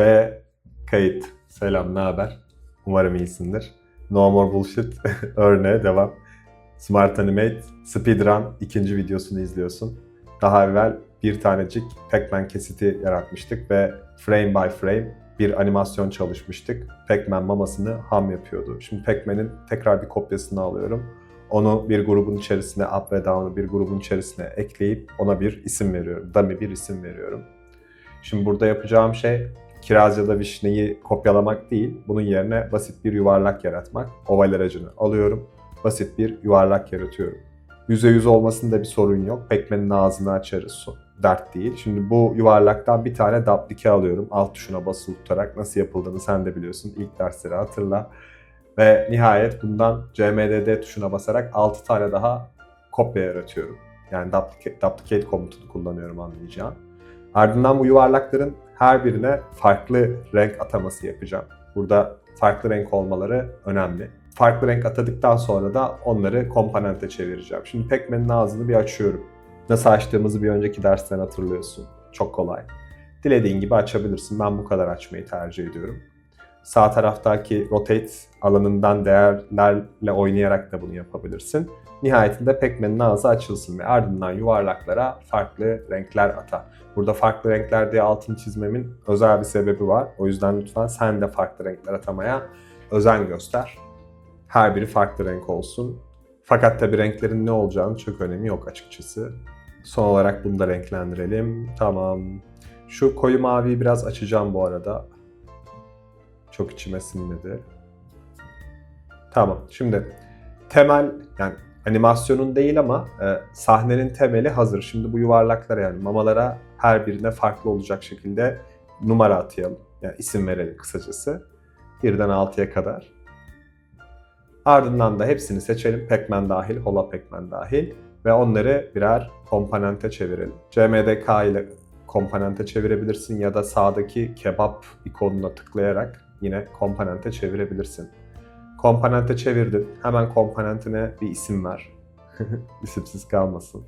Ve kayıt. Selam, ne haber? Umarım iyisindir. No more bullshit. Örneğe devam. Smart Animate Speedrun ikinci videosunu izliyorsun. Daha evvel bir tanecik Pac-Man kesiti yaratmıştık ve frame by frame bir animasyon çalışmıştık. Pac-Man mamasını ham yapıyordu. Şimdi Pac-Man'in tekrar bir kopyasını alıyorum. Onu bir grubun içerisine, up ve down'ı bir grubun içerisine ekleyip ona bir isim veriyorum. Dummy bir isim veriyorum. Şimdi burada yapacağım şey kiraz ya da vişneyi kopyalamak değil. Bunun yerine basit bir yuvarlak yaratmak. Oval aracını alıyorum. Basit bir yuvarlak yaratıyorum. %100 olmasında bir sorun yok. Pac-Man'in ağzını açarız. Dert değil. Şimdi bu yuvarlaktan bir tane duplike alıyorum. Alt tuşuna basılı tutarak nasıl yapıldığını sen de biliyorsun. İlk dersleri hatırla. Ve nihayet bundan CMDD tuşuna basarak 6 tane daha kopya yaratıyorum. Yani duplicate, duplicate komutunu kullanıyorum anlayacağın. Ardından bu yuvarlakların her birine farklı renk ataması yapacağım. Burada farklı renk olmaları önemli. Farklı renk atadıktan sonra da onları komponente çevireceğim. Şimdi Pac-Man'in ağzını bir açıyorum. Nasıl açtığımızı bir önceki dersten hatırlıyorsun. Çok kolay. Dilediğin gibi açabilirsin. Ben bu kadar açmayı tercih ediyorum. Sağ taraftaki rotate alanından değerlerle oynayarak da bunu yapabilirsin. Nihayetinde Pac-Man'in ağzı açılsın ve ardından yuvarlaklara farklı renkler ata. Burada farklı renkler diye altını çizmemin özel bir sebebi var. O yüzden lütfen sen de farklı renkler atamaya özen göster. Her biri farklı renk olsun. Fakat tabi renklerin ne olacağını çok önemi yok açıkçası. Son olarak bunu da renklendirelim. Tamam. Şu koyu maviyi biraz açacağım bu arada. Çok içime sinmedi. Tamam. Şimdi temel yani animasyonun değil ama e, sahnenin temeli hazır. Şimdi bu yuvarlaklara yani mamalara her birine farklı olacak şekilde numara atayalım. Yani isim verelim kısacası. Birden 6'ya kadar. Ardından da hepsini seçelim. Pac-Man dahil, Hola Pac-Man dahil. Ve onları birer komponente çevirelim. CMDK ile komponente çevirebilirsin ya da sağdaki kebap ikonuna tıklayarak yine komponente çevirebilirsin. Komponente çevirdin. Hemen komponentine bir isim ver. İsimsiz kalmasın.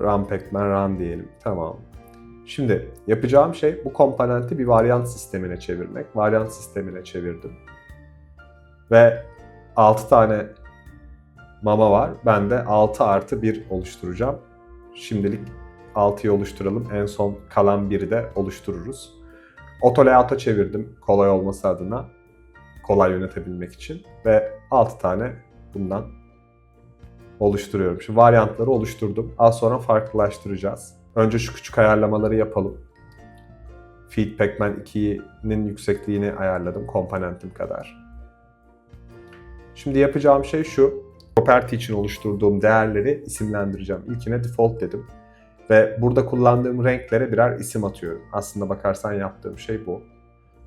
Run Pac-Man Run diyelim. Tamam. Şimdi yapacağım şey bu komponenti bir varyant sistemine çevirmek. Varyant sistemine çevirdim. Ve 6 tane mama var. Ben de 6 artı 1 oluşturacağım. Şimdilik 6'yı oluşturalım. En son kalan 1'i de oluştururuz. Auto layout'a çevirdim kolay olması adına. Kolay yönetebilmek için. Ve 6 tane bundan oluşturuyorum. Şimdi varyantları oluşturdum. Az sonra farklılaştıracağız. Önce şu küçük ayarlamaları yapalım. Feed Pac-Man 2'nin yüksekliğini ayarladım komponentim kadar. Şimdi yapacağım şey şu. Property için oluşturduğum değerleri isimlendireceğim. İlkine default dedim. Ve burada kullandığım renklere birer isim atıyorum. Aslında bakarsan yaptığım şey bu.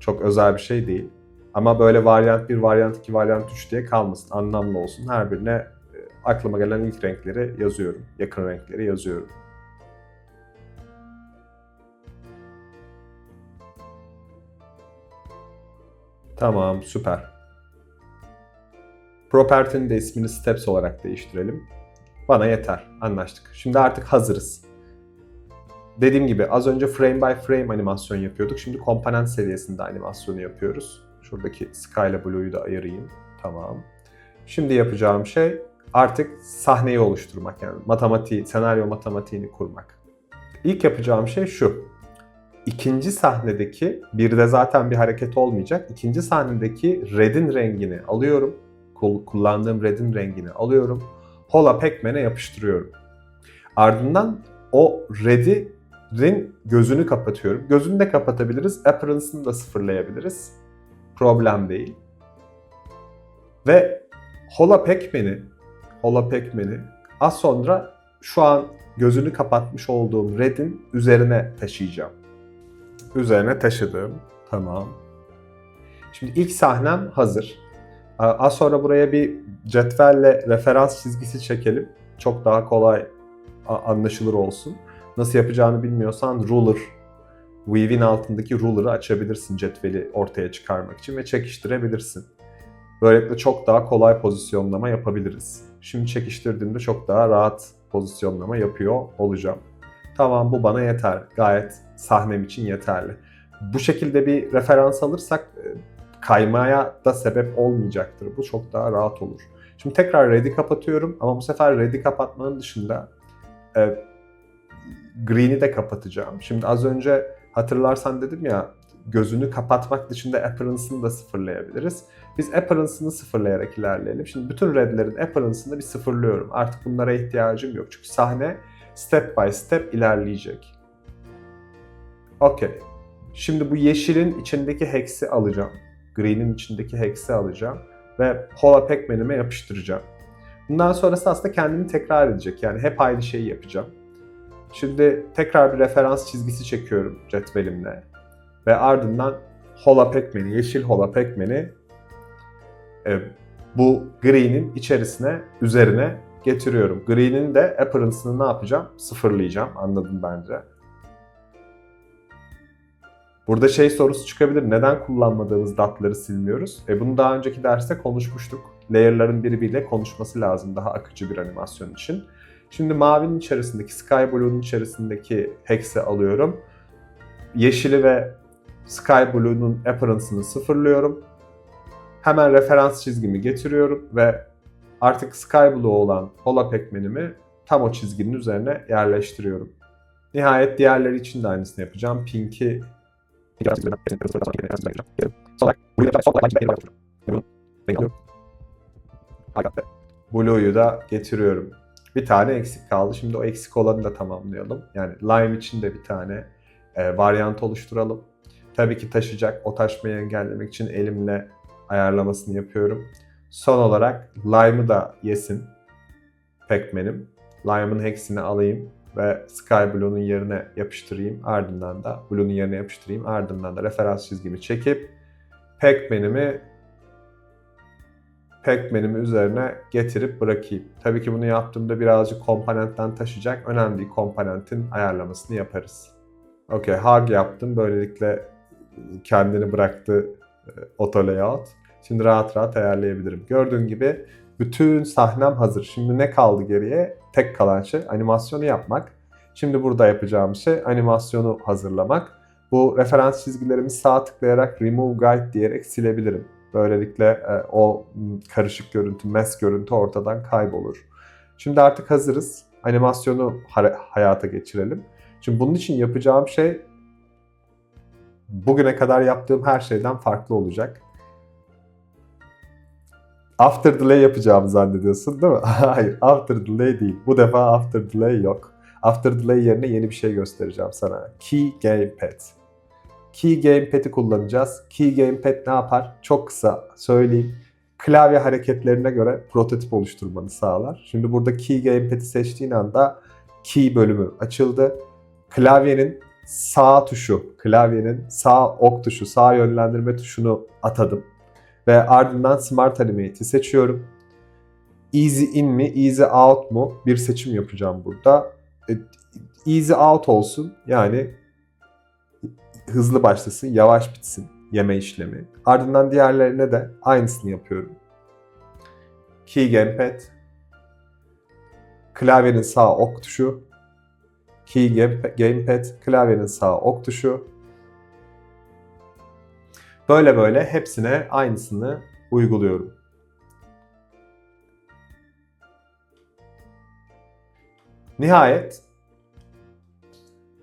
Çok özel bir şey değil. Ama böyle varyant 1, varyant 2, varyant 3 diye kalmasın. Anlamlı olsun. Her birine e, aklıma gelen ilk renkleri yazıyorum. Yakın renkleri yazıyorum. Tamam, süper. Property'nin de ismini Steps olarak değiştirelim. Bana yeter, anlaştık. Şimdi artık hazırız. Dediğim gibi az önce frame by frame animasyon yapıyorduk. Şimdi komponent seviyesinde animasyonu yapıyoruz. Şuradaki Sky ile Blue'yu da ayırayım. Tamam. Şimdi yapacağım şey artık sahneyi oluşturmak yani matematiği, senaryo matematiğini kurmak. İlk yapacağım şey şu. İkinci sahnedeki bir de zaten bir hareket olmayacak. İkinci sahnedeki red'in rengini alıyorum. Kul- Kullandığım red'in rengini alıyorum. Hola Pac-Man'e yapıştırıyorum. Ardından o red'in gözünü kapatıyorum. Gözünü de kapatabiliriz. Appearance'ını da sıfırlayabiliriz. Problem değil. Ve Hola Pac-Man'i Hola Pac-Man'i az sonra şu an gözünü kapatmış olduğum red'in üzerine taşıyacağım. Üzerine taşıdım. Tamam. Şimdi ilk sahnem hazır. A- Az sonra buraya bir cetvelle referans çizgisi çekelim. Çok daha kolay anlaşılır olsun. Nasıl yapacağını bilmiyorsan ruler, weave'in altındaki ruler'ı açabilirsin cetveli ortaya çıkarmak için ve çekiştirebilirsin. Böylelikle çok daha kolay pozisyonlama yapabiliriz. Şimdi çekiştirdiğimde çok daha rahat pozisyonlama yapıyor olacağım. Tamam bu bana yeter. Gayet sahnem için yeterli. Bu şekilde bir referans alırsak e, kaymaya da sebep olmayacaktır. Bu çok daha rahat olur. Şimdi tekrar red'i kapatıyorum ama bu sefer red'i kapatmanın dışında e, green'i de kapatacağım. Şimdi az önce hatırlarsan dedim ya gözünü kapatmak dışında appearance'ını da sıfırlayabiliriz. Biz appearance'ını sıfırlayarak ilerleyelim. Şimdi bütün redlerin appearance'ını bir sıfırlıyorum. Artık bunlara ihtiyacım yok. Çünkü sahne step by step ilerleyecek. Okey. Şimdi bu yeşilin içindeki hex'i alacağım. Green'in içindeki hex'i alacağım. Ve Hola Pac-Man'ime yapıştıracağım. Bundan sonrası aslında kendini tekrar edecek. Yani hep aynı şeyi yapacağım. Şimdi tekrar bir referans çizgisi çekiyorum cetvelimle. Ve ardından Hola Pac-Man'i, yeşil Hola Pac-Man'i e, bu green'in içerisine, üzerine getiriyorum. Green'in de appearance'ını ne yapacağım? Sıfırlayacağım. Anladın bence. Burada şey sorusu çıkabilir. Neden kullanmadığımız datları silmiyoruz? E bunu daha önceki derste konuşmuştuk. Layer'ların birbiriyle konuşması lazım daha akıcı bir animasyon için. Şimdi mavinin içerisindeki, Sky Blue'nun içerisindeki hex'i alıyorum. Yeşili ve Sky Blue'nun appearance'ını sıfırlıyorum. Hemen referans çizgimi getiriyorum ve artık Sky Blue olan Hola Pac-Man'imi tam o çizginin üzerine yerleştiriyorum. Nihayet diğerleri için de aynısını yapacağım. Pink'i Blue'yu da getiriyorum. Bir tane eksik kaldı. Şimdi o eksik olanı da tamamlayalım. Yani Lime için de bir tane e, varyant oluşturalım. Tabii ki taşıyacak. O taşmayı engellemek için elimle ayarlamasını yapıyorum. Son olarak Lime'ı da yesin. Pac-Man'im. Lime'ın hex'ini alayım ve Sky Blue'nun yerine yapıştırayım. Ardından da Blue'nun yerine yapıştırayım. Ardından da referans çizgimi çekip Pac-Man'imi Pac-Man'imi üzerine getirip bırakayım. Tabii ki bunu yaptığımda birazcık komponentten taşıyacak. Önemli komponentin ayarlamasını yaparız. Okey, hug yaptım. Böylelikle kendini bıraktı e, auto layout. Şimdi rahat rahat ayarlayabilirim. Gördüğün gibi bütün sahnem hazır. Şimdi ne kaldı geriye? Tek kalan şey animasyonu yapmak. Şimdi burada yapacağım şey animasyonu hazırlamak. Bu referans çizgilerimi sağ tıklayarak remove guide diyerek silebilirim. Böylelikle e, o karışık görüntü, mes görüntü ortadan kaybolur. Şimdi artık hazırız. Animasyonu hayata geçirelim. Şimdi bunun için yapacağım şey bugüne kadar yaptığım her şeyden farklı olacak. After delay yapacağımı zannediyorsun değil mi? Hayır, after delay değil. Bu defa after delay yok. After delay yerine yeni bir şey göstereceğim sana. Key Gamepad. Key Gamepad'i kullanacağız. Key Gamepad ne yapar? Çok kısa söyleyeyim. Klavye hareketlerine göre prototip oluşturmanı sağlar. Şimdi burada Key Gamepad'i seçtiğin anda Key bölümü açıldı. Klavyenin sağ tuşu, klavyenin sağ ok tuşu, sağ yönlendirme tuşunu atadım. Ve ardından Smart Animate'i seçiyorum. Easy in mi, easy out mu bir seçim yapacağım burada. E, easy out olsun yani hızlı başlasın, yavaş bitsin yeme işlemi. Ardından diğerlerine de aynısını yapıyorum. Key Gamepad, klavyenin sağ ok tuşu, Key Gamepad, klavyenin sağ ok tuşu. Böyle böyle hepsine aynısını uyguluyorum. Nihayet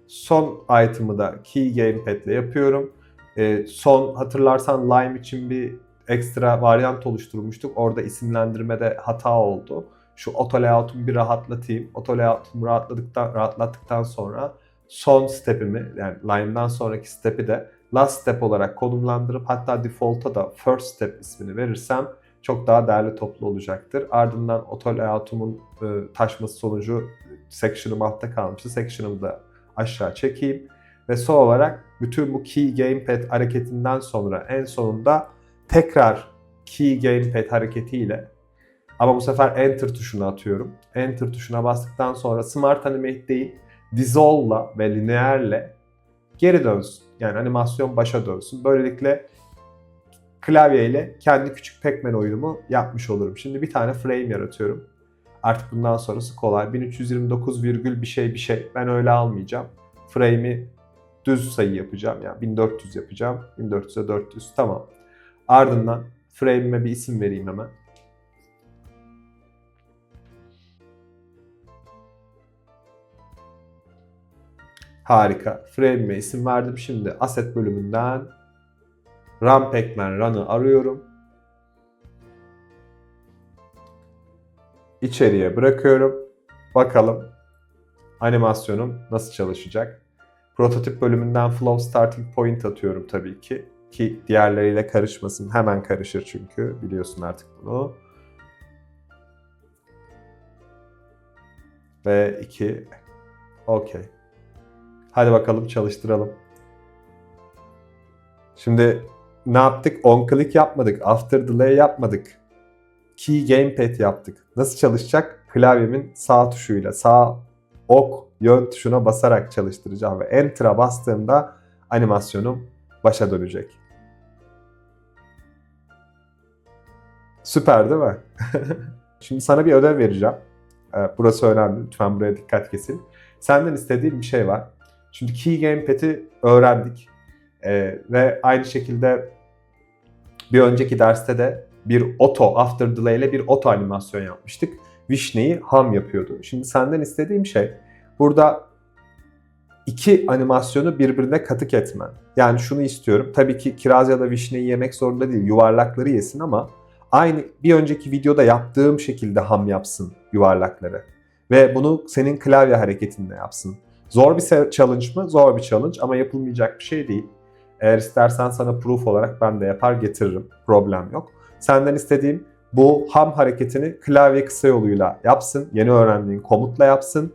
son item'ı da Key Gamepad ile yapıyorum. E, son hatırlarsan Lime için bir ekstra varyant oluşturmuştuk. Orada isimlendirmede hata oldu. Şu auto layout'umu bir rahatlatayım. Auto layout'umu rahatladıktan, rahatlattıktan sonra son step'imi yani Lime'dan sonraki step'i de last step olarak konumlandırıp hatta default'a da first step ismini verirsem çok daha değerli toplu olacaktır. Ardından auto layout'umun e, taşması sonucu section'ım altta kalmıştı. Section'ımı da aşağı çekeyim. Ve son olarak bütün bu Key Gamepad hareketinden sonra en sonunda tekrar Key Gamepad hareketiyle ama bu sefer Enter tuşuna atıyorum. Enter tuşuna bastıktan sonra Smart Animate değil, Dissolve'la ve Linear'le geri dönsün. Yani animasyon başa dönsün. Böylelikle klavyeyle kendi küçük Pac-Man oyunumu yapmış olurum. Şimdi bir tane frame yaratıyorum. Artık bundan sonrası kolay. 1329 virgül bir şey bir şey. Ben öyle almayacağım. Frame'i düz sayı yapacağım. Yani 1400 yapacağım. 1400'e 400 tamam. Ardından frame'ime bir isim vereyim hemen. Harika. Frame'ime isim verdim. Şimdi asset bölümünden RAM Pacman Run'ı arıyorum. İçeriye bırakıyorum. Bakalım animasyonum nasıl çalışacak. Prototip bölümünden Flow Starting Point atıyorum tabii ki. Ki diğerleriyle karışmasın. Hemen karışır çünkü. Biliyorsun artık bunu. Ve 2. Okey. Hadi bakalım çalıştıralım. Şimdi ne yaptık? On click yapmadık. After delay yapmadık. Key gamepad yaptık. Nasıl çalışacak? Klavyemin sağ tuşuyla, sağ ok yön tuşuna basarak çalıştıracağım ve Enter'a bastığımda animasyonum başa dönecek. Süper değil mi? Şimdi sana bir ödev vereceğim. Ee, Burası önemli. Lütfen buraya dikkat kesin. Senden istediğim bir şey var. Şimdi Key Gamepad'i öğrendik. Ee, ve aynı şekilde bir önceki derste de bir auto, after delay ile bir auto animasyon yapmıştık. Vişneyi ham yapıyordu. Şimdi senden istediğim şey burada iki animasyonu birbirine katık etmen. Yani şunu istiyorum. Tabii ki kiraz ya da vişneyi yemek zorunda değil. Yuvarlakları yesin ama aynı bir önceki videoda yaptığım şekilde ham yapsın yuvarlakları. Ve bunu senin klavye hareketinde yapsın. Zor bir challenge mı? Zor bir challenge ama yapılmayacak bir şey değil. Eğer istersen sana proof olarak ben de yapar getiririm. Problem yok. Senden istediğim bu ham hareketini klavye kısa yoluyla yapsın. Yeni öğrendiğin komutla yapsın.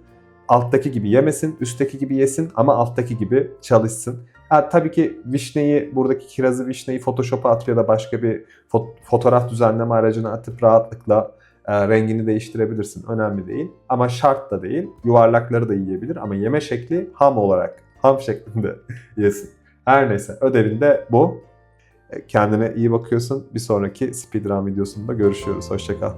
Alttaki gibi yemesin, üstteki gibi yesin ama alttaki gibi çalışsın. Ha, tabii ki vişneyi, buradaki kirazı vişneyi Photoshop'a at ya da başka bir fo- fotoğraf düzenleme aracına atıp rahatlıkla e, rengini değiştirebilirsin. Önemli değil. Ama şart da değil. Yuvarlakları da yiyebilir ama yeme şekli ham olarak, ham şeklinde yesin. Her neyse ödevinde bu. E, Kendine iyi bakıyorsun. Bir sonraki speedrun videosunda görüşüyoruz. Hoşçakal.